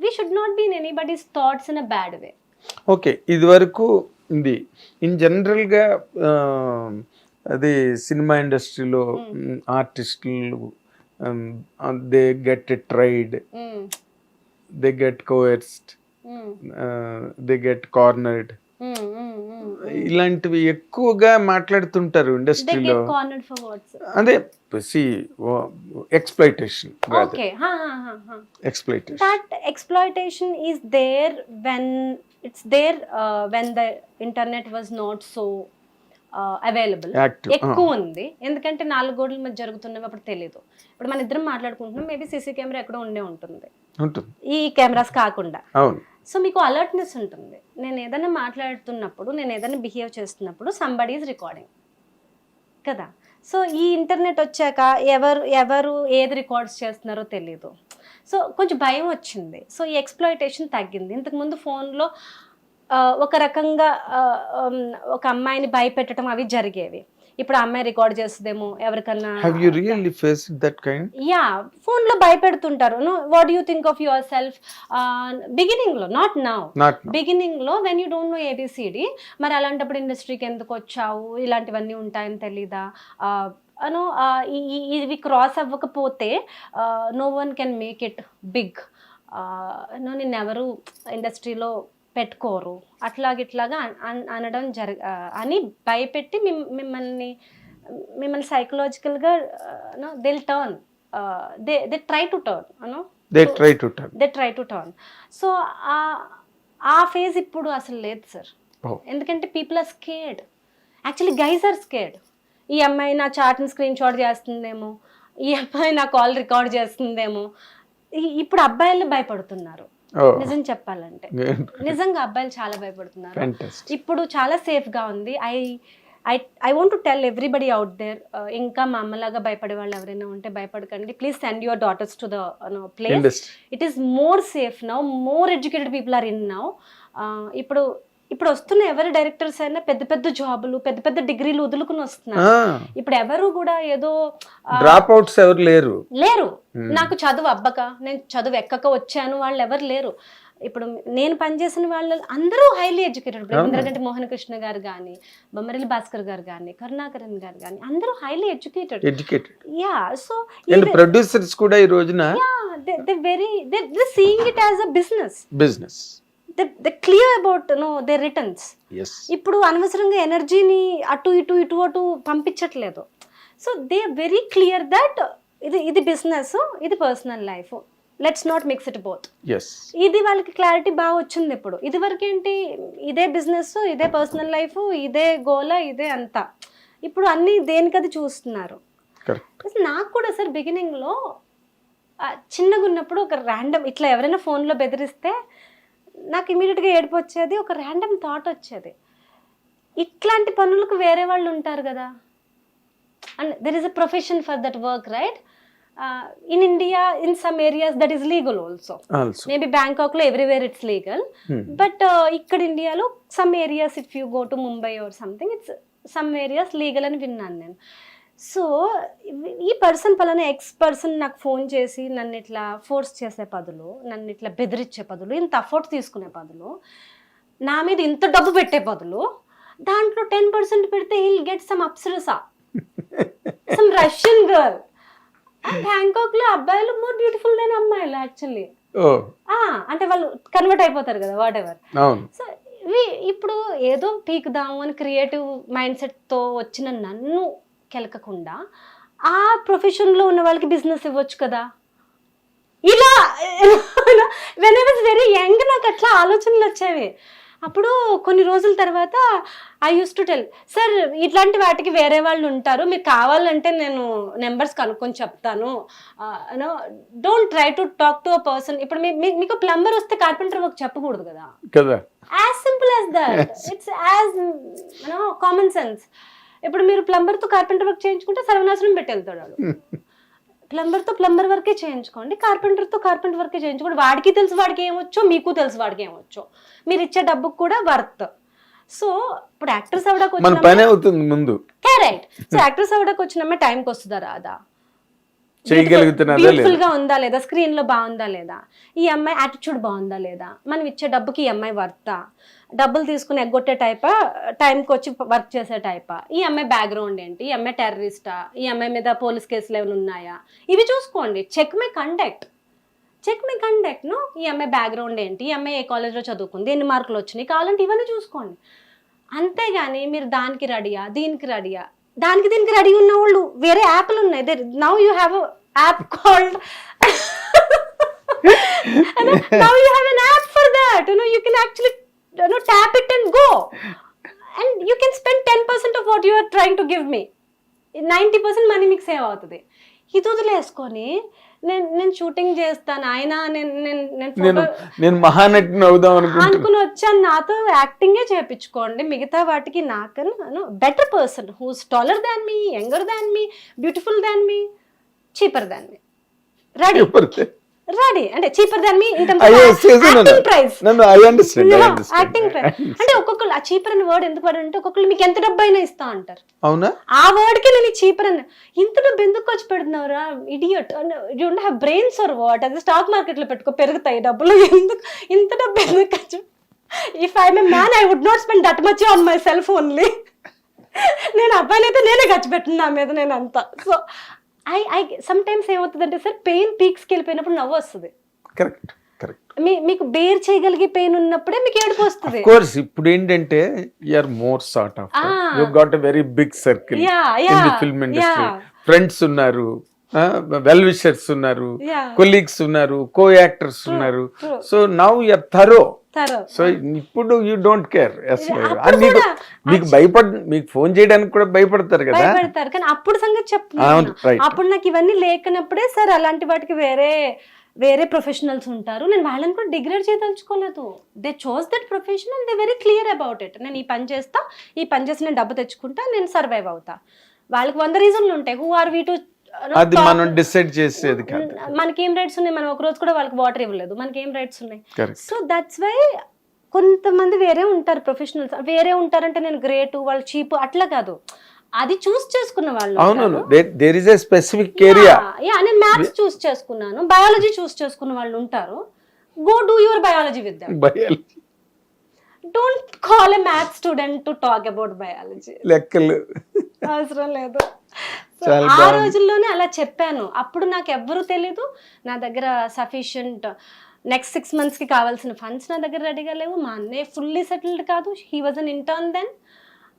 We should not be in anybody's thoughts in a bad way okay ఇది వరకు ఉంది. In జనరల్గా అది సినిమా ఇండస్ట్రీలో ఆర్టిస్టులు they get tried they get coerced they get cornered ఇలాంటివి ఎక్కువగా మాట్లాడుతుంటారు ఇండస్ట్రీలో. అదే C exploitation uh, when the internet was not so uh, available. Active ఎక్కువ ఉంది. ఎందుకంటే నాలుగు గోడల మధ్య జరుగుతున్నవి అప్పుడు తెలియదు ఇప్పుడు మన ఇద్దరం మాట్లాడుకుంటున్నాం మేబీ సీసీ కెమెరా ఎక్కడో ఉండే ఉంటుంది. ఉంటుంది. ఈ కెమెరాస్ కాకుండా. అవును. సో మీకు అలర్ట్నెస్ ఉంటుంది. నేను ఏదైనా మాట్లాడుతున్నప్పుడు నేను ఏదైనా బిహేవ్ చేస్తున్నప్పుడు సంబడీస్ ఈజ్ రికార్డింగ్ కదా? సో ఈ ఇంటర్నెట్ వచ్చాక ఎవరు ఎవరు ఏది రికార్డ్స్ చేస్తున్నారో తెలియదు సో కొంచెం భయం వచ్చింది. సో ఈ ఎక్స్ప్లాయిటేషన్ తగ్గింది. ఇంతకుముందు ఫోన్లో ఒక రకంగా ఒక అమ్మాయిని భయపెట్టడం అవి జరిగేవి. ఇప్పుడు అమ్మాయి రికార్డ్ చేస్తుందేమో ఎవరికన్నా? You really face that kind yeah ఫోన్లో భయపెడుతుంటారు. What you think of your self బిగినింగ్లో నాట్ నౌ బిగినింగ్లో when you don't know A B C D మరి అలాంటప్పుడు ఇండస్ట్రీకి ఎందుకు వచ్చావు? ఇలాంటివన్నీ ఉంటాయని తెలీదా? అను ఇవి క్రాస్ అవ్వకపోతే no one can make it big no నిన్ను ఎవరు ఇండస్ట్రీలో పెట్టుకోరు. అట్లాగ ఇట్లాగా అన్- అన్- అనడం జరగ ఆ, అని భయపెట్టి మిమ్- మిమ్మల్ని మిమ్మల్ని సైకలాజికల్గా they'll turn they they try to turn Anu they try to turn they try to turn so ఆ ఫేజ్ ఇప్పుడు అసలు లేదు సార్. ఎందుకంటే people are scared actually guys are scared ఈ అమ్మాయి నా చాట్ని స్క్రీన్ షాట్ చేస్తుందేమో. ఈ అమ్మాయి నా కాల్ రికార్డ్ చేస్తుందేమో. ఇప్పుడు అబ్బాయిలు భయపడుతున్నారు. నిజం చెప్పాలంటే. నిజంగా అబ్బాయిలు చాలా భయపడుతున్నారు. ఇప్పుడు చాలా సేఫ్గా ఉంది. I I I want to tell everybody out there ఇంకా మా అమ్మలాగా భయపడే వాళ్ళు ఎవరైనా ఉంటే భయపడకండి. Please send your daughters to the place. It is more safe now more educated people are in now ఇప్పుడు ఇప్పుడు వస్తున్న ఎవరి డైరెక్టర్స్ అయినా పెద్ద పెద్ద జాబులు పెద్ద పెద్ద డిగ్రీలు వదులుకుని వస్తున్నారు. ఇప్పుడు ఎవరు కూడా ఏదో డ్రాప్ అవుట్స్ ఎవరు లేరు. లేరు. నాకు చదువు అబ్బక నేను చదువు ఎక్కక వచ్చాను వాళ్ళు ఎవరు లేరు. ఇప్పుడు నేను పనిచేసిన వాళ్ళు అందరూ హైలీ ఎడ్యుకేటెడ్. ఇంద్రగంటి మోహన్ కృష్ణ గారు కానీ బొమ్మరిల్లి భాస్కర్ గారు కానీ కరుణాకరన్ గారు కానీ అందరూ highly educated educated yeah so producers కూడా ఈ రోజున they very they seeing it as a business business they clear about no they returns. ఇప్పుడు అనవసరంగా ఎనర్జీని అటు ఇటు ఇటు అటు పంపించట్లేదు. So they very clear that ఇది ఇది బిజినెస్ ఇది personal life. Let's not mix it both. ఇది వాళ్ళకి క్లారిటీ బాగా వచ్చింది ఇప్పుడు. ఇది వరకు ఏంటి? ఇదే బిజినెస్ ఇదే పర్సనల్ లైఫ్ ఇదే గోల ఇదే అంతా. ఇప్పుడు అన్ని దేనికది చూస్తున్నారు? నాకు కూడా సార్ బిగినింగ్లో చిన్నగా ఉన్నప్పుడు ఒక ర్యాండమ్ ఇట్లా ఎవరైనా ఫోన్లో బెదిరిస్తే నాకు ఇమీడియట్గా ఏడుపు వచ్చేది ఒక ర్యాండమ్ థాట్ వచ్చేది. ఇట్లాంటి పనులకు వేరే వాళ్ళు ఉంటారు కదా. And there is a profession for that work right in India in some areas that is legal also maybe బ్యాంకాక్లో everywhere it's legal but ఇక్కడ ఇండియాలో some areas if you go to Mumbai or something it's some areas legal అని విన్నాను నేను. So ఈ person పలానా X person నాకు phone చేసి నన్ను ఇట్లా ఫోర్స్ చేసే బదులు నన్ను ఇట్లా బెదిరించే బదులు ఇంత అఫోర్ట్ తీసుకునే బదులు నా మీద ఇంత డబ్బు పెట్టే బదులు దాంట్లో టెన్ పర్సెంట్ పెడితే హిల్ గెట్ సమ్ అప్సరసా సమ్ రష్యన్ గర్ల్ బ్యాంకాక్లో అబ్బాయిలు మోర్ బ్యూటిఫుల్ దెన్ అమ్మాయిలు యాక్చువల్లీ అంటే వాళ్ళు కన్వర్ట్ అయిపోతారు కదా వాట్ ఎవర్ సో ఇప్పుడు ఏదో పీకుదాము అని క్రియేటివ్ మైండ్ సెట్తో వచ్చిన నన్ను కెలకకుండా ఆ ప్రొఫెషన్లో ఉన్న వాళ్ళకి బిజినెస్ ఇవ్వచ్చు కదా. ఇలా when I was very young నాకు అట్లా ఆలోచనలు వచ్చేవి. అప్పుడు కొన్ని రోజుల తర్వాత I use to tell sir ఇట్లాంటి వాటికి వేరే వాళ్ళు ఉంటారు. మీకు కావాలంటే నేను నెంబర్స్ కనుక్కొని చెప్తాను. You know don't try to talk to a person ఇప్పుడు మీకు ప్లంబర్ వస్తే కార్పెంటర్ వర్క్ చెప్పకూడదు కదా. కదా. As simple as that it's as you know common sense ఇప్పుడు మీరు ప్లంబర్తో కార్పెంటర్ వర్క్ చేయించుకుంటే సర్వనాశనం పెట్టి వెళ్తాడు వాడు ప్లంబర్తో ప్లంబర్ వర్కే చేయించుకోండి కార్పెంటర్తో కార్పెంటర్ వర్కే చేయించుకోండి. వాడికి తెలుసు వాడికి ఏమొచ్చో మీకు తెలుసు వాడికి ఏమొచ్చో మీరు ఇచ్చే డబ్బుకు కూడా వర్త్ సో ఇప్పుడు యాక్టర్స్ అవడానికి అవుతుంది ముందు. కరెక్ట్ సో యాక్టర్స్ అవడానికి వచ్చినమ్మే టైంకి వస్తుందా రాదా? బ్యూటిఫుల్గా ఉందా లేదా? స్క్రీన్లో బాగుందా లేదా? ఈ అమ్మాయి యాటిట్యూడ్ బాగుందా లేదా? మనం ఇచ్చే డబ్బుకి ఈ అమ్మాయి వర్తా డబ్బులు తీసుకుని ఎగ్గొట్టే టైపా టైంకి వచ్చి వర్క్ చేసే టైపా ఈ అమ్మాయి బ్యాక్గ్రౌండ్ ఏంటి? ఈ అమ్మాయి టెర్రరిస్టా ఈ అమ్మాయి మీద పోలీస్ కేసులు ఏమైనా ఉన్నాయా? ఇవి చూసుకోండి. Check my conduct check my కండక్ట్ను ఈ అమ్మాయి బ్యాక్గ్రౌండ్ ఏంటి? ఈ అమ్మాయి ఏ కాలేజ్లో చదువుకుంది? ఎన్ని మార్కులు వచ్చినాయి? కావాలంటే ఇవన్నీ చూసుకోండి. అంతేగాని మీరు దానికి రెడీయా దీనికి రెడీయా దానికి దీనికి రెడీ ఉన్న వాళ్ళు వేరే యాప్లు ఉన్నాయి. Now you have app called now you have an app for that you know you can actually you know tap it and go and you can spend ten percent of what you are trying to give me ninety percent money మీకు save అవుతుంది. ఇది వదిలేసుకొని నేను నేను shooting చేస్తాను. ఆయన నేను మహానటిని అవుదాం అనుకుని వచ్చాను. నాతో యాక్టింగే చేపించుకోండి. మిగతా వాటికి నాకన్నా better person who's taller than me younger than me beautiful than me cheaper than me ready? Ready. అంటే cheaper than me in season acting. Price understand, I understand. Acting price అంటే ఒక్కొక్కరు ఆ చీపర్ అనే వర్డ్ ఎందుకు వాడు అంటే ఒక్కొక్కరు మీకు ఎంత డబ్బు అయినా ఇస్తా అంటారు. అవునా? ఆ వర్డ్కి నేను చీపర్ అన్న. ఇంత డబ్బు ఎందుకు ఖర్చు పెడుతున్నావురా idiot you don't have brains or what అది స్టాక్ మార్కెట్లో పెట్టుకో పెరుగుతాయి డబ్బులు. ఎందుకు? ఇంత డబ్బు ఎందుకు ఖర్చు? If I a man I would not spend that much on my self only నేను అబ్బాయిని అయితే నేనే ఖర్చు పెట్టిన నా మీద నేను అంతా so I I some times ఏమవుతుందంటే సార్ పెయిన్ పీక్స్కి వెళ్ళిపోయినప్పుడు నవ్వు వస్తుంది కరెక్ట్ కరెక్ట్ మీ మీకు బేర్ చేయగలిగే పెయిన్ ఉన్నప్పుడే మీకు ఏడుపు వస్తుంది కోర్స్ ఇప్పుడు ఏంటంటే you're more sort of. You got a very big circle in the film industry. Friends ఉన్నారు వెల్ విషర్స్ ఉన్నారు. కొలీగ్స్ ఉన్నారు కో యాక్టర్స్ ఉన్నారు. So now you're thorough thorough so ఇప్పుడు యూ డోంట్ కేర్ అప్పుడు మీకు మీకు భయపడ మీకు ఫోన్ చేయడానికి కూడా భయపడతారు కదా? భయపడతారు. కానీ అప్పుడు సంగతి చెప్తున్నాను. అప్పుడు నాకు ఇవన్నీ లేకనప్పుడే సార్ అలాంటి వాటికి వేరే వేరే ప్రొఫెషనల్స్ ఉంటారు. నేను వాళ్ళని కూడా degrade చేయదలుచుకోలేదు. They chose that profession and they very clear about it నేను ఈ పని చేస్తా ఈ పని చేసి నేను డబ్బు తెచ్చుకుంటా నేను సర్వైవ్ అవుతా. వాళ్ళకి వంద రీజన్లు ఉంటాయి. హూ ఆర్ వీ టు అది మనం డిసైడ్ చేసేది కాదు. మనకి ఏం రైట్స్ ఉన్నాయి? మనం ఒక రోజు కూడా వాళ్ళకి వాటర్ ఇవ్వలేదు. మనకి ఏం రైట్స్ ఉన్నాయి? సో దట్స్ వై కొంతమంది వేరే ఉంటారు ప్రొఫెషనల్స్ వేరే ఉంటారంటే నేను గ్రేట్ వాళ్ళు చీప్ అట్లా కాదు. అది చూస్ చేసుకున్న వాళ్ళు అవును ఉంటారు. There is a specific area yeah, నేను మ్యాథ్స్ చూస్ చేసుకున్నాను. బయాలజీ చూస్ చేసుకున్న వాళ్ళు ఉంటారు. Go do your biology with them biology don't call a maths student to talk about biology లెక్కలు. అవసరం లేదు. చాలా ఆ. రోజుల్లోనే అలా చెప్పాను. అప్పుడు నాకు ఎవ్వరూ తెలీదు. నా దగ్గర సఫిషియంట్ నెక్స్ట్ సిక్స్ మంత్స్కి కావాల్సిన ఫండ్స్ నా దగ్గర రెడీగా లేవు. మా అన్నయ్య ఫుల్లీ సెటిల్డ్ కాదు. He was an intern then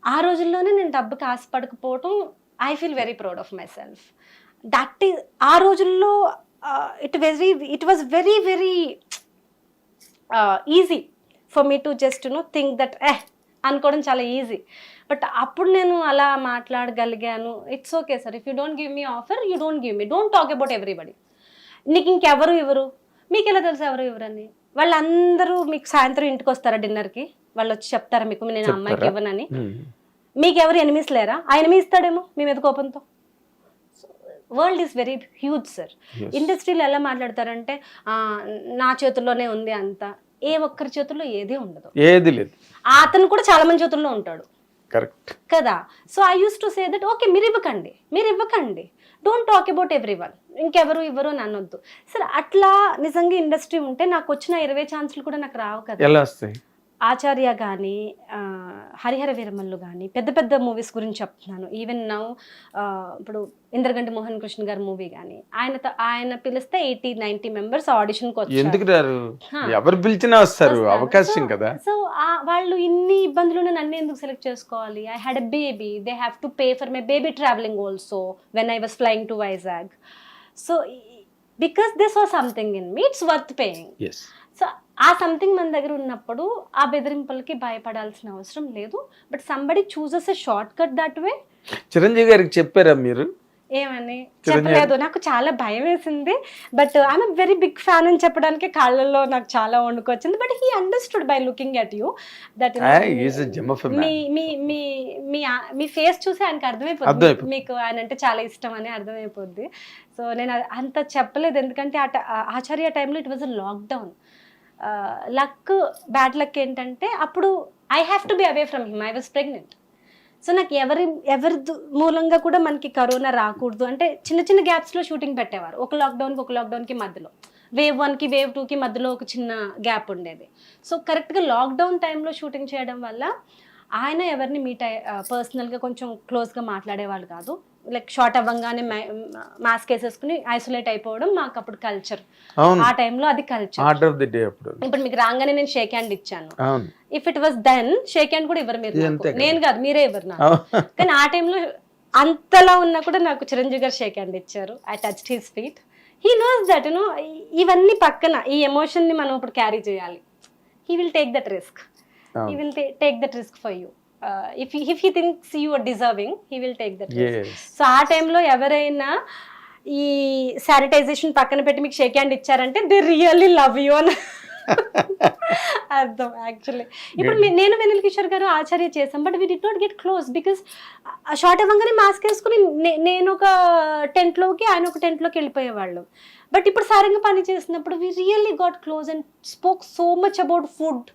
ఆ రోజుల్లోనే నేను డబ్బుకి ఆశపడకపోవటం I feel very proud of my self that is ఆ రోజుల్లో it very it was very very easy for me to just no think that eh అనుకోవడం చాలా easy but అప్పుడు నేను అలా మాట్లాడగలిగాను. It's okay sir if you don't give me offer you don't give me don't talk about everybody నీకు ఇంకెవరు ఇవ్వరు? మీకు ఎలా తెలుసు ఎవరు ఇవ్వరని? వాళ్ళందరూ మీకు సాయంత్రం ఇంటికి వస్తారా డిన్నర్కి వాళ్ళు వచ్చి చెప్తారా మీకు నేను అమ్మాయికి? ఇవ్వనని. మీకు ఎవరు ఎనిమిస్ లేరా? ఆ ఎనిమి ఇస్తాడేమో మీ మీద కోపంతో. World is very huge sir. ఇండస్ట్రీలో ఎలా మాట్లాడతారంటే "ఆ, నా చేతుల్లోనే ఉంది అంత. ఏ ఒక్కరి చేతుల్లో ఏది ఉండదు. ఏది లేదు. అతను కూడా చాలా మంది చేతుల్లో ఉంటాడు. కరెక్ట్ కదా? So I used to say that okay మీరు ఇవ్వకండి మీరు ఇవ్వకండి don't talk about everyone ఇంకెవరు ఇవ్వరు అని అనొద్దు. సరే అట్లా నిజంగా ఇండస్ట్రీ ఉంటే నాకు వచ్చిన ఇరవై ఛాన్సులు కూడా నాకు రావు కదా. ఎలా వస్తాయి? ఆచార్య కానీ హరిహర వీరమల్లు కానీ పెద్ద పెద్ద మూవీస్ గురించి చెప్తున్నాను. ఈవెన్ నౌ ఇప్పుడు ఇంద్రగంటి మోహన్ కృష్ణ గారి మూవీ కానీ ఆయన ఆయన పిలిస్తే ఎయిటీ నైన్టీ మెంబర్స్ ఆడిషన్కి వచ్చారు. ఎందుకు. ఎవరు పిలిచినా వస్తారు. అవకాశం కదా. సో వాళ్ళు ఇన్ని ఇబ్బందులు నన్ను ఎందుకు సెలెక్ట్ చేసుకోవాలి? I had a baby they have to pay for my baby travelling also when I was flying to Vizag so because this was something in me it's worth paying so ఆ something మన దగ్గర ఉన్నప్పుడు ఆ బెదిరింపులకి భయపడాల్సిన అవసరం లేదు. But somebody chooses a shortcut that way Chiranjeevi గారికి చెప్పారా మీరు? ఏమని? చెప్పలేదు. నాకు చాలా భయం వేసింది. But I'm very big fan అని చెప్పడానికి కాళ్ళల్లో నాకు చాలా వండుకొచ్చింది. But he understood by looking at you that మీ మీ మీ మీ ఆ- మీ ఫేస్ చూసి ఆయనకి అర్థమైపోద్ది. అర్థమైపోతుంది. మీకు ఆయన అంటే చాలా ఇష్టం అని అర్థమైపోద్ది. సో నేను అంత చెప్పలేదు. ఎందుకంటే ఆ ఆచార్య టైంలో it was a lockdown luck bad luck ఏంటంటే అప్పుడు I have to be away from him I was pregnant so నాకు ఎవరి ఎవరి మూలంగా కూడా మనకి కరోనా రాకూడదు. అంటే చిన్న చిన్న గ్యాప్స్లో షూటింగ్ పెట్టేవారు. ఒక లాక్డౌన్కి ఒక లాక్డౌన్కి మధ్యలో. వేవ్ వన్కి వేవ్ టూకి మధ్యలో ఒక చిన్న గ్యాప్ ఉండేది. సో కరెక్ట్గా లాక్డౌన్ టైంలో షూటింగ్ చేయడం వల్ల ఆయన ఎవరిని మీట్ పర్సనల్గా కొంచెం క్లోజ్గా మాట్లాడేవాళ్ళు కాదు. లైక్ షార్ట్ అవ్వగానే మాస్క్ వేసేసుకుని ఐసోలేట్ అయిపోవడం మాకు అప్పుడు కల్చర్ ఆ టైంలో అది culture order of the day అప్పుడు. ఇప్పుడు మీకు రాగానే నేను షేక్ హ్యాండ్ ఇచ్చాను. If it was then shake hand కూడా ఇవ్వరు మీరు. నేను కాదు మీరే ఇవ్వరు నాకు. కానీ ఆ టైంలో అంతలా ఉన్నా కూడా నాకు చిరంజీవి గారు షేక్ హ్యాండ్ ఇచ్చారు. I touch his feet he knows that you know ఇవన్నీ పక్కన ఈ ఎమోషన్ని మనం ఇప్పుడు క్యారీ చేయాలి. He will take that risk he అవును. Will take that risk for you if if he thinks you are deserving he will take that. So ఆ టైంలో ఎవరైనా ఈ శానిటైజేషన్ పక్కన పెట్టి మీకు షేక్ హ్యాండ్ ఇచ్చారంటే దే రియల్లీ లవ్ యూ అని. అర్థం యాక్చువల్లీ ఇప్పుడు నేను వెనిల్ కిషోర్ గారు ఆచార్య చేసాం but we did not get close because shot అవ్వగానే మాస్క్ వేసుకుని నేను ఒక టెంట్లోకి ఆయన ఒక టెంట్లోకి వెళ్ళిపోయేవాళ్ళు. బట్ ఇప్పుడు సారంగా పని చేసినప్పుడు we really got close and spoke so much about food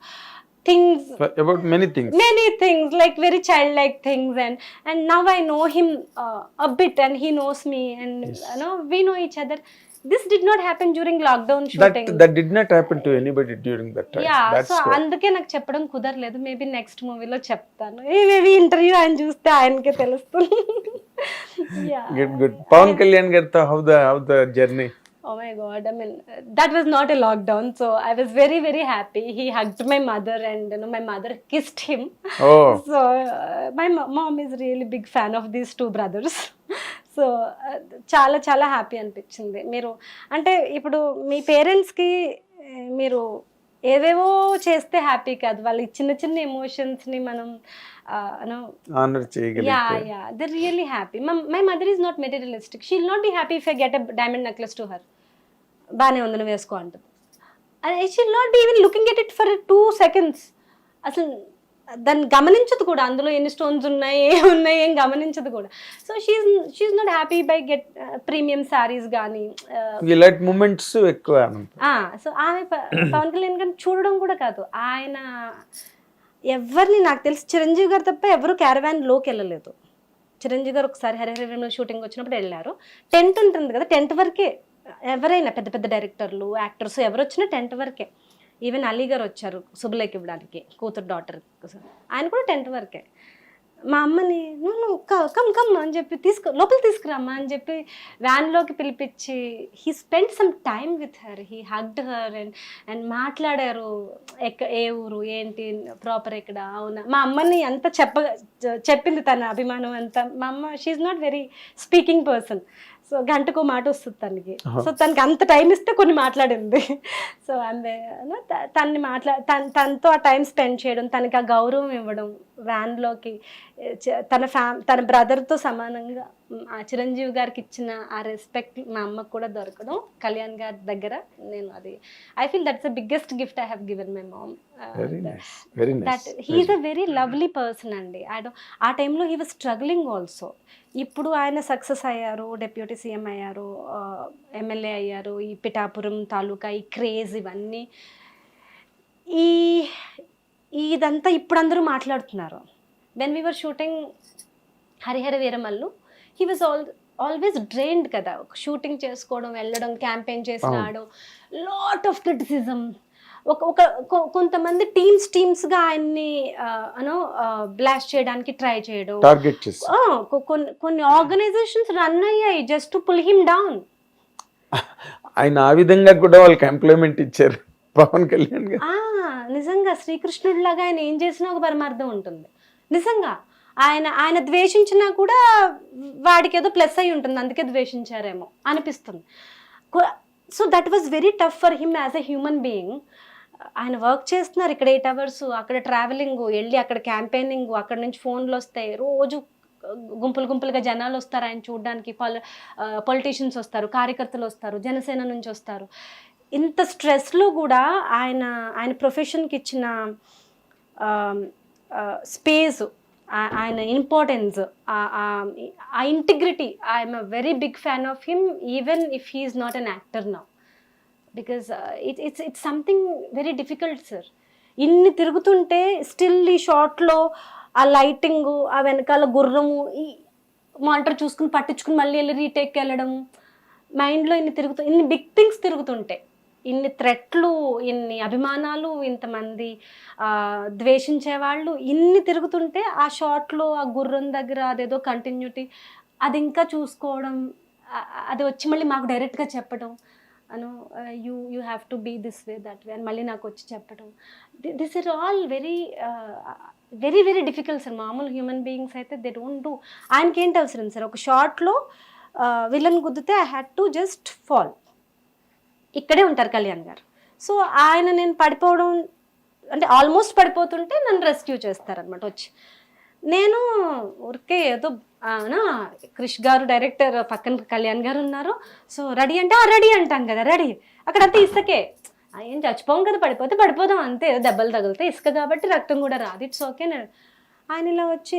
things about many things many things like very childlike things and and now i know him uh, a bit and he knows me and you know we know each other this did not happen during lockdown shooting that did not happen to anybody during that time yeah that's so అందుకే నాకు చెప్పడం కుదరలేదు maybe next మూవీలో చెప్తాను maybe interview ఆయన చూస్తే ఆయనకే తెలుస్తుంది గుడ్ గుడ్ పవన్ కళ్యాణ్ గారితో how the how the journey Oh my god, I mean, that was not a lockdown. So I was very, very happy. He hugged my mother and, you know, my mother kissed him. Oh So uh, my mo- mom is really big fan of these two brothers. So చాలా చాలా happy అనిపించింది మీరు అంటే ఇప్పుడు మీ పేరెంట్స్కి మీరు ఏవేవో చేస్తే హ్యాపీ కాదు వాళ్ళు చిన్న చిన్న ఎమోషన్స్ని మనం honour yeah yeah they really happy my mother is not materialistic she'll not be happy if I get a diamond necklace to her బాగానే ఉంది నువ్వు వేసుకో అంటుంది. I she'll not be even looking at it for two seconds అసలు దాన్ని గమనించదు కూడా అందులో ఎన్ని స్టోన్స్ ఉన్నాయి ఏం ఉన్నాయి ఏం గమనించదు కూడా. So she's she's not happy by get premium saris కానీ ఇలాంటి మూమెంట్స్ ఎక్కువ సో ఆమె పవన్ కళ్యాణ్ గారిని చూడడం కూడా కాదు. ఆయన ఎవరిని నాకు తెలిసి చిరంజీవి గారు తప్ప ఎవరు క్యారవాన్లోకి వెళ్ళలేదు. చిరంజీవి గారు ఒకసారి హరిహరంలో షూటింగ్ వచ్చినప్పుడు వెళ్ళారు. టెంట్ ఉంటుంది కదా టెంట్ వరకే ఎవరైనా పెద్ద పెద్ద డైరెక్టర్లు యాక్టర్స్ ఎవరు వచ్చినా టెంట్ వరకే. ఈవెన్ అలీ గారు వచ్చారు శుభలేఖ ఇవ్వడానికి కూతురు డాటర్ ఆయన కూడా టెంట్ వరకే. మా అమ్మని నువ్వు నువ్వు కమ్ కమ్ అని చెప్పి తీసుకు లోపల తీసుకురామ్మా అని చెప్పి వ్యాన్లోకి పిలిపించి he spend some time with her he hugged her and and మాట్లాడారు ఎక్క ఏ ఊరు ఏంటి ప్రాపర్ ఎక్కడ అవునా? మా అమ్మని ఎంత చెప్ప చెప్పింది తన అభిమానం అంతా. మా అమ్మ she's not very speaking person so గంటకో మాట వస్తుంది తనకి. సో తనకి అంత టైం ఇస్తే కొన్ని మాట్లాడింది. సో అందే తన్ని మాట్లా తన తనతో ఆ టైం స్పెండ్ చేయడం తనకి ఆ గౌరవం ఇవ్వడం వ్యాన్లోకి తన ఫ్యామ్ తన బ్రదర్తో సమానంగా ఆ చిరంజీవి గారికి ఇచ్చిన ఆ రెస్పెక్ట్ మా అమ్మకు కూడా దొరకడం కళ్యాణ్ గారి దగ్గర నేను అది I feel that's the biggest gift I have given my mom. That he's a very lovely person అండి. ఐ డో ఆ టైంలో హీ వాజ్ స్ట్రగ్లింగ్ ఆల్సో. ఇప్పుడు ఆయన సక్సెస్ అయ్యారు డెప్యూటీ సీఎం అయ్యారు ఎమ్మెల్యే అయ్యారు ఈ పిఠాపురం తాలూకా ఈ క్రేజ్ ఇవన్నీ. ఈ ఇదంతా ఇప్పుడు అందరూ మాట్లాడుతున్నారు. When we were shooting Harihara Veeramallu he was all always drained కదా. షూటింగ్ చేసుకోవడం వెళ్ళడం క్యాంపెయిన్ చేసి అవును. రావడం లాట్ ఆఫ్ క్రిటిసిజం ఒక ఒక కొంతమంది టీమ్స్ టీమ్స్గా ఆయన్ని అనో బ్లాస్ట్ చేయడానికి ట్రై చేయడం. టార్గెట్ కొన్ని కొన్ని ఆర్గనైజేషన్స్ రన్ అయ్యాయి just to pull him down ఆయన ఆ విధంగా కూడా వాళ్ళకి ఎంప్లాయ్మెంట్ ఇచ్చారు. పవన్ కళ్యాణ్ గారు. నిజంగా శ్రీకృష్ణుడిలాగా ఆయన ఏం చేసినా ఒక పరమార్థం ఉంటుంది. నిజంగా ఆయన ఆయన ద్వేషించినా కూడా వాడికి ఏదో ప్లస్ అయి ఉంటుంది. అందుకే ద్వేషించారేమో అనిపిస్తుంది. So that was very tough for him as a human being ఆయన వర్క్ చేస్తున్నారు ఇక్కడ ఎయిట్ అవర్స్. అక్కడ ట్రావెలింగ్ వెళ్ళి అక్కడ క్యాంపెయినింగ్ అక్కడ నుంచి ఫోన్లు వస్తాయి. రోజు గుంపులు గుంపులుగా జనాలు వస్తారు ఆయన చూడడానికి. పాల పొలిటీషియన్స్ వస్తారు కార్యకర్తలు వస్తారు జనసేన నుంచి వస్తారు. ఇంత స్ట్రెస్లో కూడా ఆయన ఆయన ప్రొఫెషన్కి ఇచ్చిన స్పేస్ ఆయన ఇంపార్టెన్స్ ఆ integrity I'm a very big fan of him even if he's not an actor now because it's it's it's something very difficult sir ఇన్ని తిరుగుతుంటే స్టిల్ ఈ షార్ట్లో ఆ లైటింగ్ ఆ వెనకాల గుర్రము ఈ మానిటర్ చూసుకుని పట్టించుకుని మళ్ళీ వెళ్ళి రీటేక్ వెళ్ళడం మైండ్లో ఇన్ని తిరుగుతూ ఇన్ని బిగ్ థింగ్స్ తిరుగుతుంటాయి ఇన్ని థ్రెట్లు ఇన్ని అభిమానాలు ఇంతమంది ద్వేషించే వాళ్ళు ఇన్ని తిరుగుతుంటే ఆ షార్ట్లో ఆ గుర్రం దగ్గర అదేదో కంటిన్యూటీ అది ఇంకా చూసుకోవడం అది వచ్చి మళ్ళీ మాకు డైరెక్ట్గా చెప్పడం అను you you have to be this way that way అని మళ్ళీ నాకు వచ్చి చెప్పడం this is all very very very difficult sir మామూలు హ్యూమన్ బీయింగ్స్ అయితే దే డోంట్ డూ ఆయనకి ఏంటి అవసరం సార్ ఒక షార్ట్లో villain గుద్దితే I had to just fall ఇక్కడే ఉంటారు కళ్యాణ్ గారు. సో ఆయన నేను పడిపోవడం అంటే ఆల్మోస్ట్ పడిపోతుంటే నన్ను రెస్క్యూ చేస్తారనమాట వచ్చి. నేను ఊరికే ఏదో క్రిష్ గారు డైరెక్టర్ పక్కన కళ్యాణ్ గారు ఉన్నారు. సో రెడీ అంటే ఆ రెడీ అంటాం కదా రెడీ. అక్కడంతా ఇసుకే. ఏం చచ్చిపోం కదా పడిపోతే పడిపోదాం అంతే. దెబ్బలు తగిలితే ఇసుక కాబట్టి రక్తం కూడా రాదు. ఇట్స్ ఓకే ఆయన ఇలా వచ్చి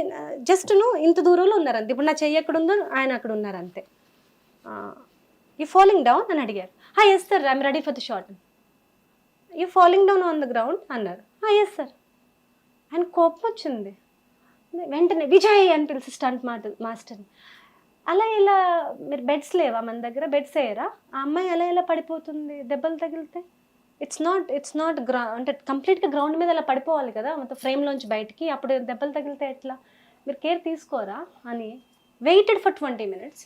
జస్ట్ను ఇంత దూరంలో ఉన్నారు అంతే ఇప్పుడు నా చెయ్యి ఎక్కడ ఉందో ఆయన అక్కడ ఉన్నారు అంతే ఈ ఫాలింగ్ డౌన్ అని అడిగారు. Yes sir I'm ready for the shot ఈ falling down on the ground అన్నారు. ఎస్ సార్ ఆయన కోపం వచ్చింది. వెంటనే విజయ్ అని పిలిచి స్టంట్ మాట మాస్టర్ని. అలా ఇలా మీరు బెడ్స్ లేవా మన దగ్గర? బెడ్స్ వేయరా? ఆ అమ్మాయి అలా ఎలా పడిపోతుంది? దెబ్బలు తగిలితే? ఇట్స్ నాట్ ఇట్స్ నాట్ గ్రౌ అంటే కంప్లీట్గా గ్రౌండ్ మీద అలా పడిపోవాలి కదా మొత్తం ఫ్రేమ్లోంచి బయటికి. అప్పుడు దెబ్బలు తగిలితే ఎట్లా? మీరు కేర్ తీసుకోరా అని waited for twenty minutes.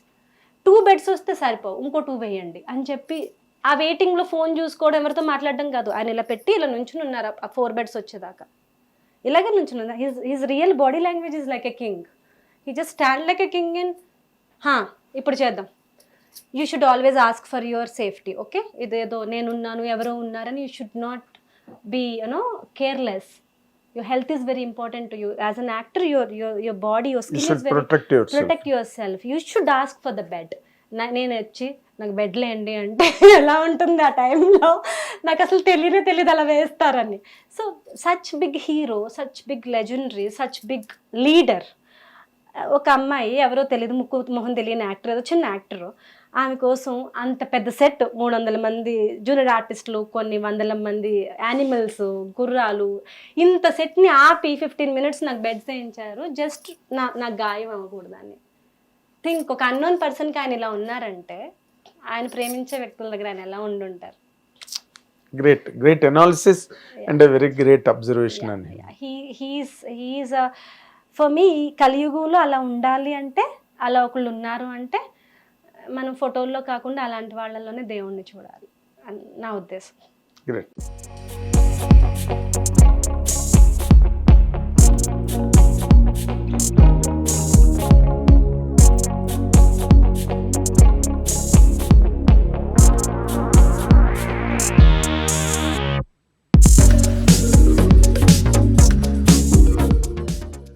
Two beds వస్తే సరిపోవు ఇంకో టూ వేయండి అని చెప్పి ఆ వెయిటింగ్లో ఫోన్ చూసుకోవడం ఎవరితో మాట్లాడడం కాదు. ఆయన ఇలా పెట్టి ఇలా నుంచుని ఉన్నారు ఆ ఫోర్ బెడ్స్ వచ్చేదాకా. ఇలాగే ఉన్నారు his his real body language is like a king he just stand like a king in హా ఇప్పుడు చేద్దాం. You should always ask for your safety okay ఇదేదో నేనున్నాను ఎవరో ఉన్నారని you should not be you know careless your health is very important to you as an actor your your your body your skin is very protect yourself you should ask for the bed నేను వచ్చి నాకు bed లేండి అంటే ఎలా ఉంటుంది ఆ టైంలో నాకు అసలు తెలియనే తెలియదు అలా వేస్తారని. So such big hero such big legendary such big leader ఒక అమ్మాయి ఎవరో తెలియదు ముక్కు మొహం తెలియని యాక్టర్ ఏదో చిన్న యాక్టర్ ఆమె కోసం అంత పెద్ద సెట్ మూడు వందల మంది జూనియర్ ఆర్టిస్టులు కొన్ని వందల మంది యానిమల్స్ గుర్రాలు ఇంత సెట్ని ఆపి ఫిఫ్టీన్ మినిట్స్ నాకు బెడ్ చేయించారు. జస్ట్ నా నా గాయం అవ్వకూడదని థింక్ ఒక అన్నోన్ పర్సన్కి ఆయన ఇలా ఉన్నారంటే ఆయన ప్రేమించే వ్యక్తుల దగ్గర ఆయన ఎలా ఉండుంటారు? Great great analysis and very great observation అని he he's he's for me కలియుగంలో అలా ఉండాలి అంటే అలా ఒకళ్ళు ఉన్నారు అంటే మనం ఫోటోల్లో కాకుండా అలాంటి వాళ్ళలోనే దేవుణ్ణి చూడాలి. అని నా ఉద్దేశం. గ్రేట్